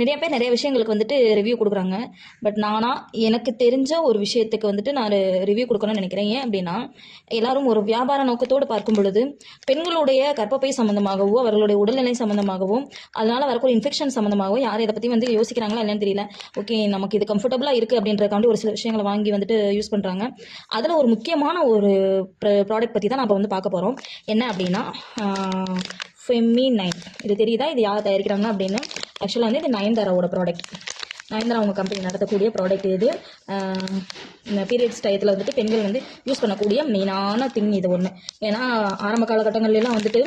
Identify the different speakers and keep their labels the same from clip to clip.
Speaker 1: நிறைய பேர் நிறைய விஷயங்களுக்கு வந்துட்டு ரிவ்யூ கொடுக்குறாங்க. பட் நானா எனக்கு தெரிஞ்ச ஒரு விஷயத்துக்கு வந்துட்டு நான் ரிவ்யூ கொடுக்கணும்னு நினைக்கிறேன். ஏன் அப்படின்னா எல்லாரும் ஒரு வியாபார நோக்கத்தோடு பார்க்கும் பொழுது பெண்களுடைய கர்ப்பப்பை சம்மந்தமாகவோ அவர்களுடைய உடல்நிலை சம்மந்தமாகவோ அதனால வரக்கூடிய இன்ஃபெக்ஷன் சம்மந்தமாகவோ யார் இதை பற்றி வந்து யோசிக்கிறாங்களா இல்லைன்னு தெரியல. ஓகே நமக்கு இது கம்ஃபர்டபுளாக இருக்குது அப்படின்றக்காண்டி ஒரு சில விஷயங்களை வாங்கி வந்துட்டு யூஸ் பண்ணுறாங்க அதில் ஒரு முக்கியமான ஒரு ப்ராடக்ட் பற்றி தான் நம்ம வந்து பார்க்க போகிறோம் என்ன அப்படின்னா ஃபெம்மி நைன் இது தெரியுதா? இது யார் தயாரிக்கிறாங்க அப்படின்னு? ஆக்சுவலாக வந்து இது நயன்தாராவோட ப்ராடக்ட் நயன்தாரா அவங்க கம்பெனி நடத்தக்கூடிய ப்ராடக்ட் இது இந்த பீரியட்ஸ் டயத்தில் வந்துட்டு பெண்கள் வந்து யூஸ் பண்ணக்கூடிய மெயினான திங் இது ஒன்று ஏன்னா ஆரம்ப காலகட்டங்கள்லாம் வந்துட்டு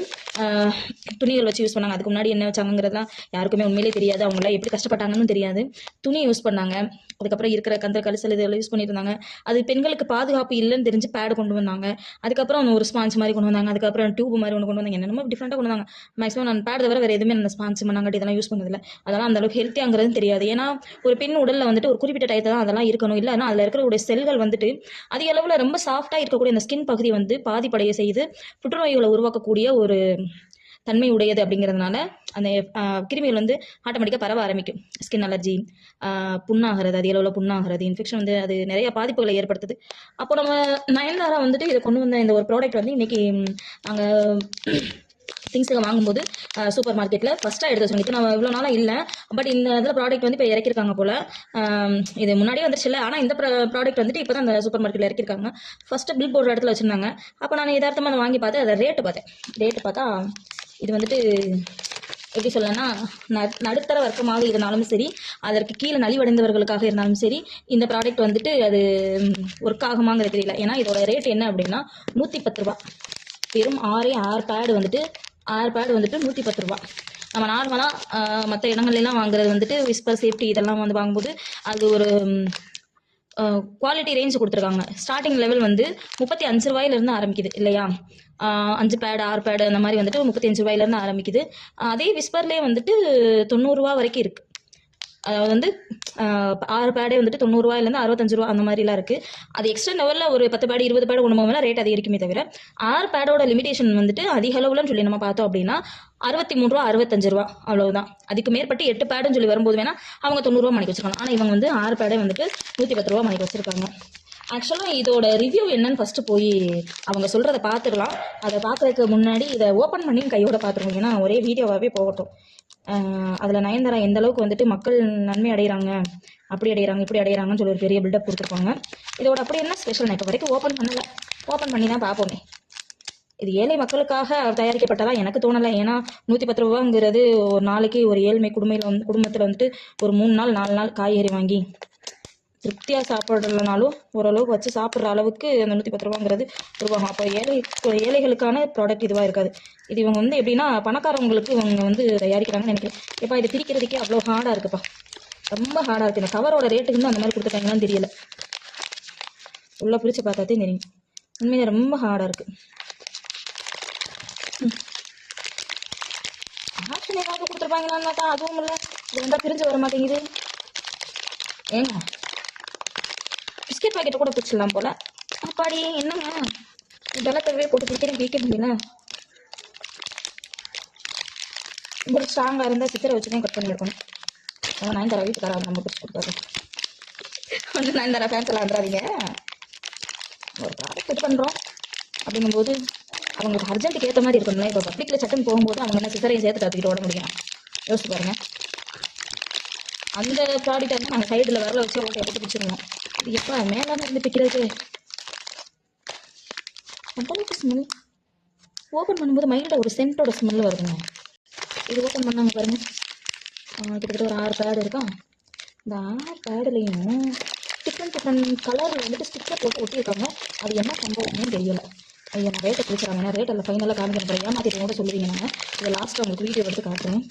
Speaker 1: துணிகள் வச்சு யூஸ் பண்ணாங்க. அதுக்கு முன்னாடி என்ன வச்சாங்கங்கிறதுலாம் யாருக்குமே உண்மையிலே தெரியாது. அவங்களாம் எப்படி கஷ்டப்பட்டாங்கன்னு தெரியாது. துணி யூஸ் பண்ணாங்க. அதுக்கப்புறம் இருக்கிற கந்த கலிசல் இதெல்லாம் யூஸ் பண்ணியிருந்தாங்க இருந்தாங்க. அது பெண்களுக்கு பாதுகாப்பு இல்லைன்னு தெரிஞ்சு பேடு கொண்டு வந்தாங்க. அதுக்கப்புறம் ஒரு ஸ்பான்ஸ் மாதிரி கொண்டு வந்தாங்க. அதுக்கப்புறம் டியூப் மாதிரி ஒன்று கொண்டு வந்தாங்க. என்னென்னமோ டிஃப்ரெண்ட்டாக கொண்டு வந்தாங்க. மேக்ஸிமம் நான் பேட் தவிர வேறு எதுவுமே அந்த ஸ்பான்ஸ் மண்ணாங்கட்டி இதெல்லாம் யூஸ் பண்ணதில்லை. அதெல்லாம் அந்த அளவுக்கு ஹெல்த்தியாங்கிறது தெரியாது. ஏன்னா ஒரு பெண் உடலில் வந்துட்டு ஒரு குறிப்பிட்ட டயத்தை தான் அதெல்லாம் இருக்கணும். இல்லைன்னா அதில் இருக்கக்கூடிய செல்கள் வந்துட்டு அதிக அளவில் ரொம்ப சாஃப்டாக இருக்கக்கூடிய அந்த ஸ்கின் பகுதி வந்து பாதிப்படைய செய்து புற்றுநோய்களை உருவாக்கக்கூடிய ஒரு தன்மை உடையது அப்படிங்கிறதுனால அந்த கிருமிகள் வந்து ஆட்டோமேட்டிக்காக பரவ ஆரம்பிக்கும். ஸ்கின் அலர்ஜி புண்ணாகிறது அதிக அளவில் புண்ணாகிறது இன்ஃபெக்ஷன் வந்து அது நிறைய பாதிப்புகளை ஏற்படுத்துது. அப்போ நம்ம நயன்தாரா வந்துட்டு இதை கொண்டு வந்த இந்த ஒரு ப்ராடக்ட் வந்து இன்னைக்கு நாங்கள் திங்ஸுக்கு வாங்கும்போது சூப்பர் மார்க்கெட்டில் ஃபஸ்ட்டாக எடுத்து வச்சுருங்க இப்போ நான் இவ்வளோ நாளாக இல்லை பட் இந்த இதில் ப்ராடக்ட் வந்து இப்போ இறக்கிருக்காங்க போல். இது முன்னாடியே வந்துருச்சுல்ல ஆனால் இந்த ப்ராடக்ட் வந்துட்டு இப்போ தான் அந்த சூப்பர் மார்க்கெட்டில் இறக்கிருக்காங்க. ஃபஸ்ட்டு பில் போடுற இடத்துல வச்சுருந்தாங்க. அப்போ நான் எதார்த்தமாக அதை வாங்கி பார்த்து அதை ரேட்டு பார்த்தேன். ரேட்டு பார்த்தா இது வந்துட்டு எப்படி சொல்லனா நடுத்தர வர்க்கமாக இருந்தாலும் சரி அதற்கு கீழே நலிவடைந்தவர்களுக்காக இருந்தாலும் சரி இந்த ப்ராடக்ட் வந்துட்டு அது ஒர்க் ஆகுமாங்கிறது தெரியல. ஏன்னா இதோட ரேட் என்ன அப்படின்னா நூற்றி பத்து ரூபா வெறும் ஆறே ஆறு பேடு வந்துட்டு ஆறு பேடு வந்துட்டு நூற்றி பத்து ரூபா. நம்ம நார்மலாக மற்ற இடங்கள்லாம் வாங்குறது வந்துட்டு விஸ்பர் சேஃப்டி இதெல்லாம் வந்து வாங்கும்போது அது ஒரு குவாலிட்டி ரேஞ்ச் கொடுத்துருக்காங்க. ஸ்டார்டிங் லெவல் வந்து முப்பத்தி அஞ்சு ரூபாயிலிருந்து ஆரம்பிக்குது இல்லையா? அஞ்சு பேடு ஆறு பேடு அந்த மாதிரி வந்துட்டு முப்பத்தி அஞ்சு ரூபாயிலேருந்து ஆரம்பிக்குது. அதே விஸ்பர்லேயே வந்துட்டு தொண்ணூறுரூவா வரைக்கும் இருக்குது அதாவது வந்து ஆறு பேடே வந்துட்டு தொண்ணூறுரூவாயிலேருந்து அறுபத்தஞ்சு ரூபா அந்த மாதிரிலாம் இருக்குது அது எக்ஸ்ட்ரா லெவலில் ஒரு பத்து பேடு இருபது பேடு கொண்டு போகலாம் ரேட் அதிகரிக்குமே தவிர ஆறு பேடோட லிமிடேஷன் வந்துட்டு அதிக அளவுலன்னு சொல்லி நம்ம பார்த்தோம் அப்படின்னா அறுபத்தி மூணு ரூபா அறுபத்தஞ்சு ரூபா அவ்வளவுதான். அதுக்கு மேற்பட்டு எட்டு பேடுன்னு சொல்லி வரும்போது வேணால் அவங்க தொண்ணூறுரூவா மணிக்கு வச்சிருக்காங்க ஆனால் இவங்க வந்து ஆறு பேடே வந்துட்டு நூற்றி பத்து ரூபா மணிக்கு வச்சிருக்காங்க. ஆக்சுவலாக இதோட ரிவ்யூ என்னன்னு ஃபஸ்ட்டு போய் அவங்க சொல்கிறத பார்த்துடலாம். அதை பார்க்குறதுக்கு முன்னாடி இதை ஓப்பன் பண்ணி கையோட பார்த்துருவோம் ஏன்னா ஒரே வீடியோவாகவே போகட்டும். அதில் நயன்தாரா எந்த அளவுக்கு வந்துட்டு மக்கள் நன்மை அடைகிறாங்க அப்படி அடைகிறாங்க இப்படி அடைகிறாங்கன்னு சொல்லி ஒரு பெரிய பில்டப் கொடுத்துருப்பாங்க. இதோட அப்படி என்ன ஸ்பெஷல் நான் இப்போ வரைக்கும் ஓப்பன் பண்ணலை. ஓப்பன் பண்ணி தான் பார்ப்போமே. இது ஏழை மக்களுக்காக தயாரிக்கப்பட்டதா எனக்கு தோணலை. ஏன்னா நூற்றி பத்து ரூபாங்கிறது ஒரு நாளைக்கு ஒரு ஏழ்மை குடும்பத்தில் வந்து குடும்பத்தில் வந்துட்டு ஒரு மூணு நாள் நாலு நாள் காய்கறி வாங்கி திருப்தியாக சாப்பிடலனாலும் ஓரளவுக்கு வச்சு சாப்பிட்ற அளவுக்கு அந்த நூற்றி பத்து ரூபாங்கிறது உருவாகும். அப்போ ஏழை ஏழைகளுக்கான ப்ராடக்ட் இதுவாக இருக்காது. இது இவங்க வந்து எப்படின்னா பணக்காரவங்களுக்கு இவங்க வந்து தயாரிக்கிறாங்கன்னு நினைக்கிறேன். எப்பா இது பிரிக்கிறதுக்கே அவ்வளோ ஹார்டாக இருக்குப்பா. ரொம்ப ஹார்டாக இருக்குது இந்த கவரோட ரேட்டுக்கு வந்து அந்த மாதிரி கொடுத்துட்டாங்களான்னு தெரியல. உள்ளே பிரித்து பார்த்தாதே தெரியும். உண்மையிலே ரொம்ப ஹார்டாக இருக்குது ஆப்ஷன் ஏதாவது கொடுத்துருப்பாங்களான்னாக்கா அதுவும் இல்லை. இது வந்தால் பிரிஞ்சு வர மாட்டேங்குது. ஏங்க? பிஸ்கெட் பாக்கெட்டை கூட பிடிச்சிடலாம் போல. அப்பாடி என்னங்க? இதெல்லாம் தேவையே போட்டு பிடிக்கிறேன் பிடிக்க முடியல ஸ்ட்ராங்காக இருந்தால் சித்திரை வச்சு தான் கட் பண்ணியிருக்கணும் அவன் அதான் நான் தர வீட்டுக்காரா நம்ம பிடிச்சி கொடுத்தாரு வந்து நான் தர வந்துடாதீங்க. ஒரு ப்ராடக்ட் இது பண்ணுறோம் அப்படிங்கும்போது அவங்களுக்கு அர்ஜென்ட்டுக்கு ஏற்ற மாதிரி இருக்கணும்ல இப்போ பப்ளிக்கில் சட்டம் போகும்போது அவங்க என்ன சித்தரையும் சேர்த்து கற்றுக்கிட்டு ஓட முடியும். யோசிச்சு பாருங்க. அந்த ப்ராடக்ட் வந்து நாங்கள் சைடில் வரல வச்சு ஓட்டை போட்டு பிடிச்சிருவோம் இது எப்பா மேலே இருந்து பிக்கிறது. அந்தளவுக்கு ஸ்மெல் ஓப்பன் பண்ணும்போது மைல்டாக ஒரு சென்ட்டோட ஸ்மெல் வருதுங்க. இது ஓப்பன் பண்ணாங்க பாருங்க. கிட்டத்தட்ட ஒரு ஆறு பேடு இருக்கா? இந்த ஆறு பேடுலேயும் டிஃப்ரெண்ட் டிஃப்ரெண்ட் கலரில் வந்துட்டு ஸ்டிக்கர் போட்டு ஒட்டியிருக்காங்க. அது என்ன சம்பவம்னு தெரியல. ஐயா நான் ரேட்டை பிடிச்சிருக்காங்க ரேட் அதில் ஃபைனலாக காமிக்கிறேன் அப்புறம் ஏமாத்திட்டு கூட சொல்லுவீங்க நாங்கள் இதை லாஸ்ட்டாக உங்களுக்கு வீடியோ எடுத்து காட்டுறேன்.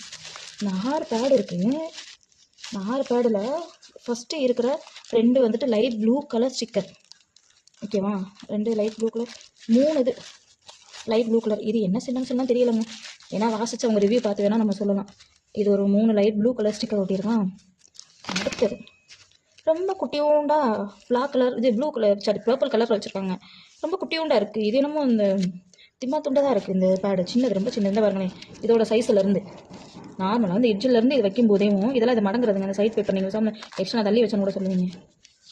Speaker 1: இந்த ஆறு பேடு இருக்குது இந்த ஆறு பேடில் ஃபஸ்ட்டு இருக்கிற ரெண்டு வந்துட்டு லைட் ப்ளூ கலர் ஸ்டிக்கர் ஓகேவா ரெண்டு லைட் ப்ளூ கலர் மூணு இது லைட் ப்ளூ கலர் இது என்ன சின்னன்னு சொன்னால் தெரியலங்க. ஏன்னா வாசிச்சு அவங்க ரிவ்யூ பார்த்து வேணால் நம்ம சொல்லலாம். இது ஒரு மூணு லைட் ப்ளூ கலர் ஸ்டிக்கர் ஒட்டியிருக்கான் அடுத்தது. ரொம்ப குட்டியூண்டா பிளாக் கலர் இது ப்ளூ கலர் சாரி பர்பிள் கலரில் வச்சுருக்காங்க. ரொம்ப குட்டியூண்டா இருக்குது இது என்னமோ இந்த திம்மா துண்டாக தான் இருக்குது இந்த பேடு சின்னது ரொம்ப சின்னது. பாருங்களேன். இதோட சைஸ்லேருந்து நார்மலாக வந்து எட்ஜிலேருந்து இது வைக்கும் போதேவும் இதெல்லாம் இது மடங்குறதுங்க. அந்த சைட் பேப்பர் நீங்கள் சாப்பிட எக்ஸ்ட்ரா தள்ளி வச்சு கூட சொல்லுவீங்க.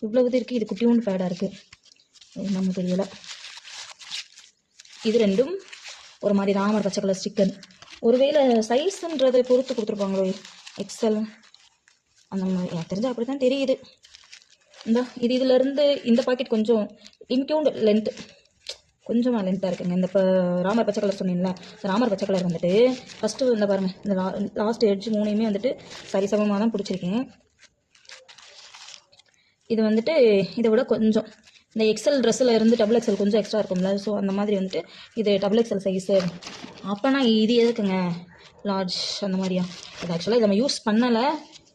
Speaker 1: இவ்வளவு இது இருக்குது இது குட்டியூண்டு ஃபேடாக இருக்குது நம்ம தெரியல. இது ரெண்டும் ஒரு மாதிரி ராமர் பச்சை கலர் ஸ்டிக்கர் ஒருவேளை சைஸ்ன்றதை பொறுத்து கொடுத்துருப்பாங்களோ? எக்ஸல் அந்த மாதிரி. எனக்கு தெரிஞ்சு அப்படி தான் தெரியுது. இந்த இது இதிலேருந்து இந்த பாக்கெட் கொஞ்சம் இமிக்கவுண்டு லென்த்து கொஞ்சமாக லென்த்தாக இருக்குங்க. இந்த இப்போ ராமர் பச்சை கலர் சொன்னீங்களா இந்த ராமர் பச்சை கலர் வந்துட்டு ஃபஸ்ட்டு இந்த பாருங்கள் இந்த லா லாஸ்ட் எட்ஜ் மூணையுமே வந்துட்டு சரிசமமாக தான் பிடிச்சிருக்கேன். இது வந்துட்டு இதை விட கொஞ்சம் இந்த எக்ஸல் ட்ரெஸ்ஸில் இருந்து டபுள் எக்ஸல் கொஞ்சம் எக்ஸ்ட்ரா இருக்கும்ல ஸோ அந்த மாதிரி வந்துட்டு இது டபுள் எக்ஸல் சைஸு அப்போனா இது எதுக்குங்க? லார்ஜ் அந்த மாதிரியா? இது ஆக்சுவலாக இதை நம்ம யூஸ் பண்ணலை.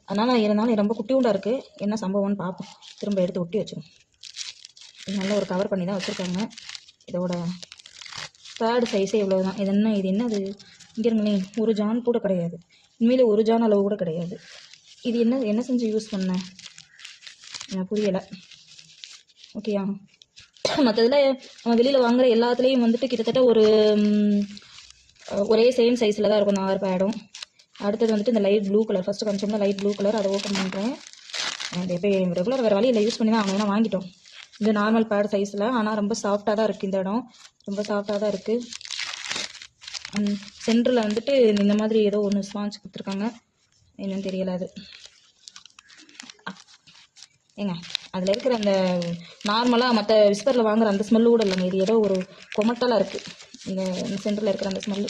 Speaker 1: அதனால் இருந்தாலும் ரொம்ப குட்டியூண்டாக இருக்குது என்ன சம்பவம்னு பார்ப்போம். திரும்ப எடுத்து ஒட்டி வச்சுருவோம். நல்லா நல்ல ஒரு கவர் பண்ணி தான் வச்சுருக்காங்க. இதோட பேடு சைஸே இவ்வளோ தான் இது என்ன இது என்னது? இங்கே இருங்களேன் ஒரு ஜான் கூட கிடையாது. உண்மையிலே ஒரு ஜான் அளவு கூட கிடையாது. இது என்ன என்ன செஞ்சு யூஸ் பண்ணேன் எனக்கு புரியலை. ஓகேயா மற்றதில் நம்ம வெளியில் வாங்குகிற எல்லாத்துலேயும் வந்துட்டு கிட்டத்தட்ட ஒரு ஒரே சேம் சைஸில் தான் இருக்கும். நார் பேடும் அடுத்தது வந்துட்டு இந்த லைட் ப்ளூ கலர் ஃபஸ்ட்டு கொஞ்சம் லைட் ப்ளூ கலர் அதை ஓப்பன் பண்ணுறேன் அது எப்போ ரெகுலர் வேறு வழியில் யூஸ் பண்ணி தான் அவங்க வாங்கிட்டோம். இது நார்மல் பேட் சைஸில் ஆனால் ரொம்ப சாஃப்டாக தான் இருக்குது இந்த இடம். ரொம்ப சாஃப்டாக தான் இருக்குது சென்டரில் வந்துட்டு இந்த மாதிரி ஏதோ ஒன்று ஸ்பாஞ்ச் கொடுத்துருக்காங்க. என்னன்னு தெரியல அது. ஏங்க அதில் இருக்கிற அந்த நார்மலாக மற்ற விஸ்பரில் வாங்குற அந்த ஸ்மெல்லு கூட இல்லைங்க. இது ஏதோ ஒரு கொமட்டலாக இருக்குது இந்த சென்டரில் இருக்கிற அந்த ஸ்மெல்லு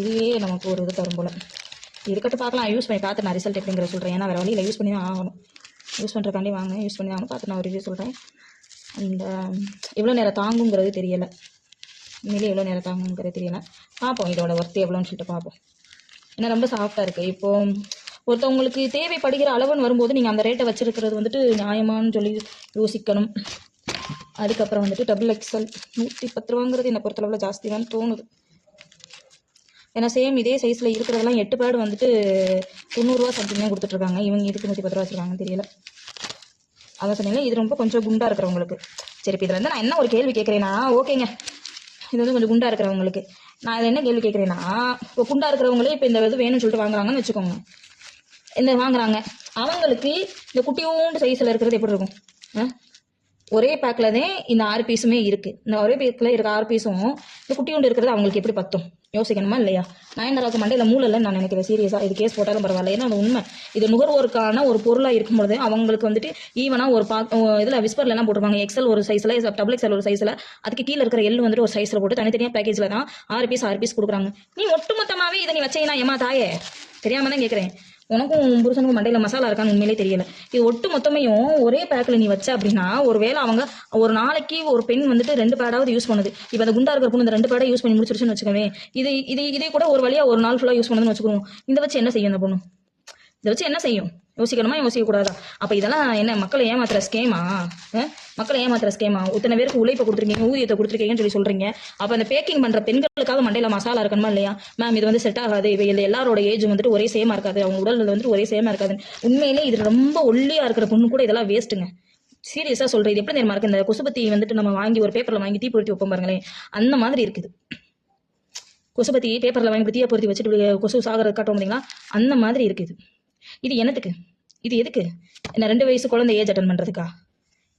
Speaker 1: இதுவே நமக்கு ஒரு இது தரும் போல். இருக்கட்டும் பார்க்கலாம். யூஸ் பண்ணி பார்த்து நான் ரிசல்ட் எப்படிங்கிற சொல்கிறேன் ஏன்னா வேறு வழியில் யூஸ் பண்ணி தான் ஆகணும். யூஸ் பண்ணுறக்காண்டி வாங்க. யூஸ் பண்ணி ஆகணும். பார்த்து நான் ஒரு ரிவ்யூ சொல்கிறேன் இந்த எவ்வளோ நேரம் தாங்குங்கிறது தெரியலை. உண்மையிலே எவ்வளோ நேரம் தாங்குங்கிறது தெரியலை. பார்ப்போம் இதோட ஒர்த்து எவ்வளோன்னு சொல்லிட்டு பார்ப்போம். ஏன்னா ரொம்ப சாஃப்டாக இருக்குது இப்போ ஒருத்தவங்களுக்கு தேவைப்படுகிற அளவுன்னு வரும்போது நீங்கள் அந்த ரேட்டை வச்சுருக்கிறது வந்துட்டு நியாயமான்னு சொல்லி யோசிக்கணும். அதுக்கப்புறம் வந்துட்டு டபுள் எக்ஸல் நூற்றி பத்து ரூபாங்கிறது என்னை பொறுத்தளவில் ஜாஸ்தி தான் தோணுது. ஏன்னா சேம் இதே சைஸில் இருக்கிறதெல்லாம் எட்டு பேடு வந்துட்டு தொண்ணூறுரூவா சம்திங் தான் கொடுத்துட்ருக்காங்க இவங்க இதுக்கு நூற்றி பத்து ரூபா வச்சுருக்காங்கன்னு தெரியல. அதை சொன்னீங்களா இது ரொம்ப கொஞ்சம் குண்டாக இருக்கிறவங்களுக்கு. சரி இப்போ இதில் வந்து நான் என்ன ஒரு கேள்வி கேட்குறேன்னா ஓகேங்க. இது வந்து கொஞ்சம் குண்டாக இருக்கிறவங்களுக்கு. நான் இதில் என்ன கேள்வி கேட்குறேன்னா இப்போ குண்டாக இருக்கிறவங்களே இப்போ இந்த இது வேணும்னு சொல்லிட்டு வாங்குறாங்கன்னு வச்சுக்கோங்க. இந்த வாங்குறாங்க. அவங்களுக்கு இந்த குட்டியோண்டு சைஸில் இருக்கிறது எப்படி இருக்கும்? ஆ? ஒரே பேக்கில் தான் இந்த ஆறு பீஸுமே இருக்குது இந்த ஒரே பேக்கில் இருக்க ஆறு பீஸும் இந்த குட்டியோண்டு இருக்கிறது அவங்களுக்கு எப்படி பத்தும்? யோசிக்கணுமா இல்லையா? நயன்தாராவுக்கு மண்டையில் மூலையில் நான் நினைக்கிறேன். சீரியஸாக இது கேஸ் போட்டாலும் பரவாயில்ல. ஏன்னா அது உண்மை. இது நுகர்வோருக்கான ஒரு பொருளாக இருக்கும்பொழுது அவங்களுக்கு வந்துட்டு ஈவனாக ஒரு பா இதில் விஸ்பர்லாம் போட்டிருப்பாங்க. எக்ஸல் ஒரு சைஸில் டபுள் எக்ஸல் ஒரு சைஸில் அதுக்கு கீழே இருக்கிற எள்ளு வந்துட்டு ஒரு சைஸில் போட்டு தனித்தனியாக பேக்கேஜில் தான் ஆறு பீஸ் ஆறு பீஸ் கொடுக்குறாங்க. நீ ஒட்டுமொத்தமாகவே இதை நீ வச்சீங்கன்னா ஏமா தாயே? தெரியாம தான் கேட்குறேன் உனக்கும் உன் புருஷனுக்கும் மண்டையில் மசாலா இருக்கான்னு உண்மையிலே தெரியல. இது ஒட்டு மொத்தமையும் ஒரே பேக்கில் நீ வச்ச அப்படின்னா ஒருவேளை அவங்க ஒரு நாளைக்கு ஒரு பெண் வந்துட்டு ரெண்டு பேடாவது யூஸ் பண்ணுது. இப்போ அந்த குண்டா இருக்கிற பொண்ணு இந்த ரெண்டு பேடை யூஸ் பண்ணி முடிச்சிருச்சுன்னு வச்சுக்கோங்க இது இது இதே கூட ஒரு வழியாக ஒரு நாள் ஃபுல்லாக யூஸ் பண்ணுதுன்னு வச்சுக்கோங்க. இந்த வச்சு என்ன செய்யும் அந்த பொண்ணு? இதை வச்சு என்ன செய்யும்? யோசிக்கணுமா? யோசிக்கக்கூடாதா? அப்போ இதெல்லாம் என்ன மக்களை ஏமாத்துற ஸ்கேமா மக்களை ஏமாத்துற ஸ்கேமா இத்தனை பேருக்கு உழைப்பை கொடுத்துருக்கீங்க ஊதியத்தை கொடுத்துருக்கீங்கன்னு சொல்லி சொல்கிறீங்க அப்போ அந்த பேக்கிங் பண்ணுற பெண்களுக்காக மண்டையில் மசாலா இருக்கணுமா இல்லையா? மேம் இது வந்து செட் ஆகாது. இவை இல்லை எல்லாரோட ஏஜ் வந்துட்டு ஒரே சேமாக இருக்காது. அவங்க உடல் வந்துட்டு ஒரே சேமாக இருக்காது. உண்மையிலே இது ரொம்ப ஒல்லியாக இருக்கிற பொண்ணு கூட இதெல்லாம் வேஸ்ட்டுங்க சீரியஸாக சொல்கிறேன் இது எப்படி நேரமா இருக்கு? இந்த கொசுபத்தி வந்துட்டு நம்ம வாங்கி ஒரு பேப்பரில் வாங்கி தீ பொருத்தி வைப்போம் பாருங்களேன். அந்த மாதிரி இருக்குது. கொசுபத்தி பேப்பரில் வாங்கி தீயை பொருத்தி வச்சுட்டு கொசு சாகர காட்டுவோம் பார்த்தீங்களா அந்த மாதிரி இருக்குது. இது என்னத்துக்கு? இது எதுக்கு? என்ன ரெண்டு வயசு குழந்தை ஏஜ் அட்டன் பண்ணுறதுக்கா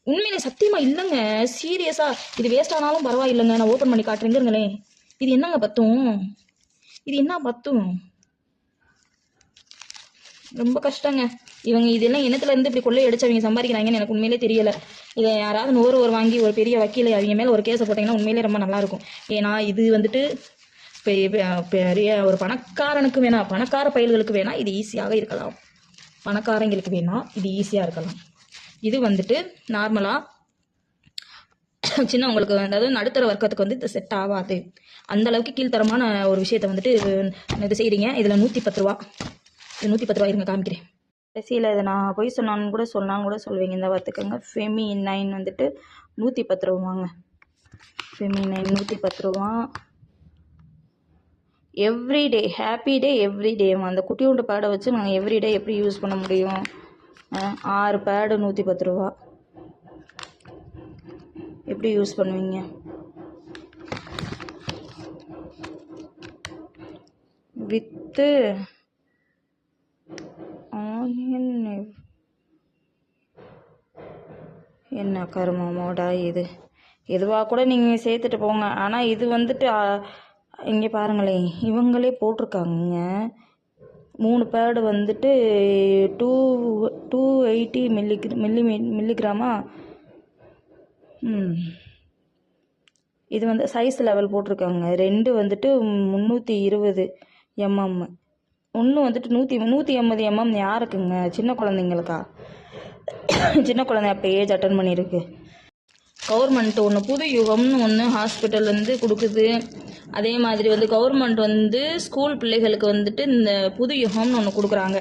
Speaker 1: உண்மையிலே சத்தியமா இல்லைங்க. சீரியஸா இது வேஸ்ட் ஆனாலும் பரவாயில்லைங்க. நான் ஓப்பன் பண்ணி காட்டுறேங்கிறங்களேன் இது என்னங்க பத்தும்? இது என்ன பத்தும்? ரொம்ப கஷ்டங்க. இவங்க இதெல்லாம் இனத்துல இருந்து இப்படி கொள்ளை அடிச்சவங்க சம்பாதிக்கிறாங்கன்னு எனக்கு உண்மையிலே தெரியல. இதை யாராவது நூறு ஒரு வாங்கி ஒரு பெரிய வக்கீல் அவங்க மேல ஒரு கேஸை போட்டீங்கன்னா உண்மையிலே ரொம்ப நல்லா இருக்கும். ஏன்னா இது வந்துட்டு பெரிய ஒரு பணக்காரனுக்கு வேணா பணக்கார பயல்களுக்கு வேணா இது ஈஸியாக இருக்கலாம். பணக்காரங்களுக்கு வேணா இது ஈஸியாக இருக்கலாம். இது வந்துட்டு நார்மலாக சின்னவங்களுக்கு அதாவது நடுத்தர வர்க்கத்துக்கு வந்து இது செட் ஆகாது. அந்த அளவுக்கு கீழ்த்தரமான ஒரு விஷயத்தை வந்துட்டு இது செய்கிறீங்க இதில் நூற்றி பத்து ரூபா. இது நூற்றி பத்து ரூபா இருங்க காமிக்கிறேன். கடைசியில் இதை நான் பொய் சொன்னான்னு கூட சொன்னான்னு கூட சொல்லுவீங்க. இந்த பார்த்துக்கோங்க ஃபெமி நைன் வந்துட்டு நூற்றி பத்து ரூபாங்க. ஃபெமி நைன் நூற்றி பத்து ரூபா. Everyday happy day every day அந்த குட்டியுண்டு பேடை வச்சு நாங்கள் எவ்ரிடே எப்படி யூஸ் பண்ண முடியும்? ஆறு பேடு நூற்றி பத்து ரூபா. எப்படி யூஸ் பண்ணுவீங்க? வித்து ஆனியன் என்ன கருமமோடா இது? எதுவாக கூட நீங்கள் சேர்த்துட்டு போங்க. ஆனால் இது வந்துட்டு இங்கே பாருங்களேன் இவங்களே போட்டிருக்காங்க மூணு பேடு வந்துட்டு two two eighty milli milli மில்லிகிராமா? ம். இது வந்து சைஸ் லெவல் போட்டிருக்காங்க. ரெண்டு வந்துட்டு முந்நூற்றி இருபது எம்எம் ஒன்று வந்துட்டு நூற்றி நூற்றி எண்பது எம்எம் யாருக்குங்க? சின்ன குழந்தைங்களுக்கா? சின்ன குழந்தை அப்போ ஏஜ் அட்டன் பண்ணியிருக்கு. கவர்மெண்ட் ஒன்று புது யுகம்னு ஒன்று ஹாஸ்பிட்டல் வந்து கொடுக்குது. அதே மாதிரி வந்து கவர்மெண்ட் வந்து ஸ்கூல் பிள்ளைகளுக்கு வந்துட்டு இந்த புது யுகம்னு ஒன்று கொடுக்குறாங்க.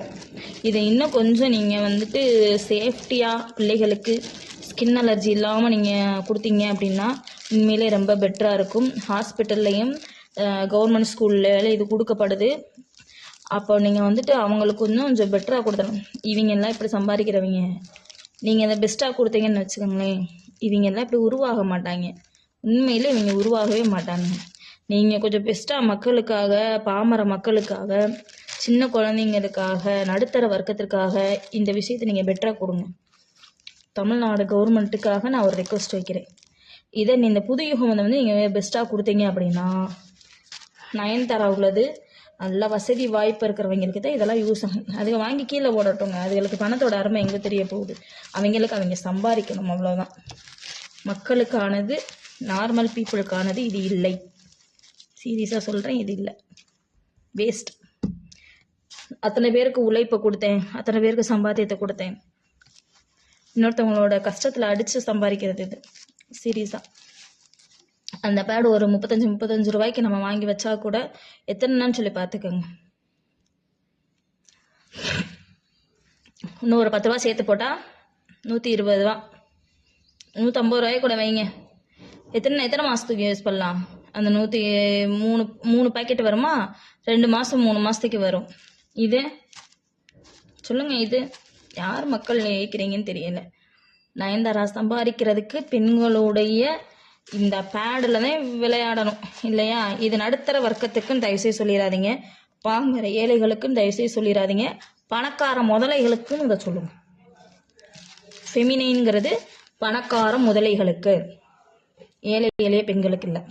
Speaker 1: இதை இன்னும் கொஞ்சம் நீங்கள் வந்துட்டு சேஃப்டியாக பிள்ளைகளுக்கு ஸ்கின் அலர்ஜி இல்லாமல் நீங்கள் கொடுத்தீங்க அப்படின்னா உண்மையிலே ரொம்ப பெட்டராக இருக்கும். ஹாஸ்பிட்டல்லையும் கவர்மெண்ட் ஸ்கூல்ல இது கொடுக்கப்படுது. அப்போ நீங்கள் வந்துட்டு அவங்களுக்கு இன்னும் கொஞ்சம் பெட்டராக கொடுத்தணும் இவங்க எல்லாம் இப்படி சம்பாதிக்கிறவங்க. நீங்கள் இதை பெஸ்ட்டாக கொடுத்தீங்கன்னு வச்சுக்கோங்களேன். இவங்க எல்லாம் இப்படி உருவாக மாட்டாங்க. உண்மையில் இவங்க உருவாகவே மாட்டாங்க. நீங்கள் கொஞ்சம் பெஸ்ட்டாக மக்களுக்காக பாமர மக்களுக்காக சின்ன குழந்தைங்களுக்காக நடுத்தர வர்க்கத்திற்காக இந்த விஷயத்தை நீங்கள் பெட்டராக கொடுங்க. தமிழ்நாடு கவர்மெண்ட்டுக்காக நான் ஒரு ரெக்வஸ்ட் வைக்கிறேன். இதை நீ இந்த புது யுகம் வந்து நீங்கள் பெஸ்ட்டாக கொடுத்தீங்க அப்படின்னா நயன்தாரா உள்ளது நல்ல வசதி வாய்ப்பு இருக்கிறவங்களுக்கு தான் இதெல்லாம் யூஸ் ஆகும். அதுங்க வாங்கி கீழே போடட்டுங்க. அதுகளுக்கு பணத்தோட அருமை எங்கே தெரிய போகுது? அவங்களுக்கு அவங்க சம்பாதிக்கணும் அவ்வளோதான் மக்களுக்கானது நார்மல் பீப்புளுக்கானது இது இல்லை. சீரியஸாக சொல்கிறேன் இது இல்லை. வேஸ்ட் அத்தனை பேருக்கு உழைப்பை கொடுத்தேன். அத்தனை பேருக்கு சம்பாத்தியத்தை கொடுத்தேன். இன்னொருத்தவங்களோட கஷ்டத்தில் அடித்து சம்பாதிக்கிறது இது. சீரியஸாக அந்த பேடு ஒரு முப்பத்தஞ்சு முப்பத்தஞ்சு ரூபாய்க்கு நம்ம வாங்கி வச்சா கூட எத்தனைன்னு சொல்லி பார்த்துக்கோங்க. இன்னும் ஒரு பத்து ரூபா சேர்த்து போட்டால் நூற்றி இருபது ரூபா. நூற்றம்பது ரூபாய் கூட வைங்க. எத்தனை எத்தனை மாதத்துக்கு யூஸ் பண்ணலாம்? அந்த நூற்றி மூணு மூணு பாக்கெட் வருமா? ரெண்டு மாதம் மூணு மாதத்துக்கு வரும். இது சொல்லுங்கள் இது. யார் மக்கள் ஏய்க்கிறீங்கன்னு தெரியல. நயன்தாரா சம்பாதிக்கிறதுக்கு பெண்களுடைய இந்த பேடில் தான் விளையாடணும் இல்லையா? இது நடுத்தர வர்க்கத்துக்கும் தயவுசெய்து சொல்லிடாதீங்க. பாம்பர ஏழைகளுக்கும் தயவுசெய்து சொல்லிடாதீங்க. பணக்கார முதலைகளுக்கும் இதை சொல்லுங்க. ஃபெமினைன்கிறது பணக்கார முதலைகளுக்கு. ஏழை எளிய பெண்களுக்கு இல்லை.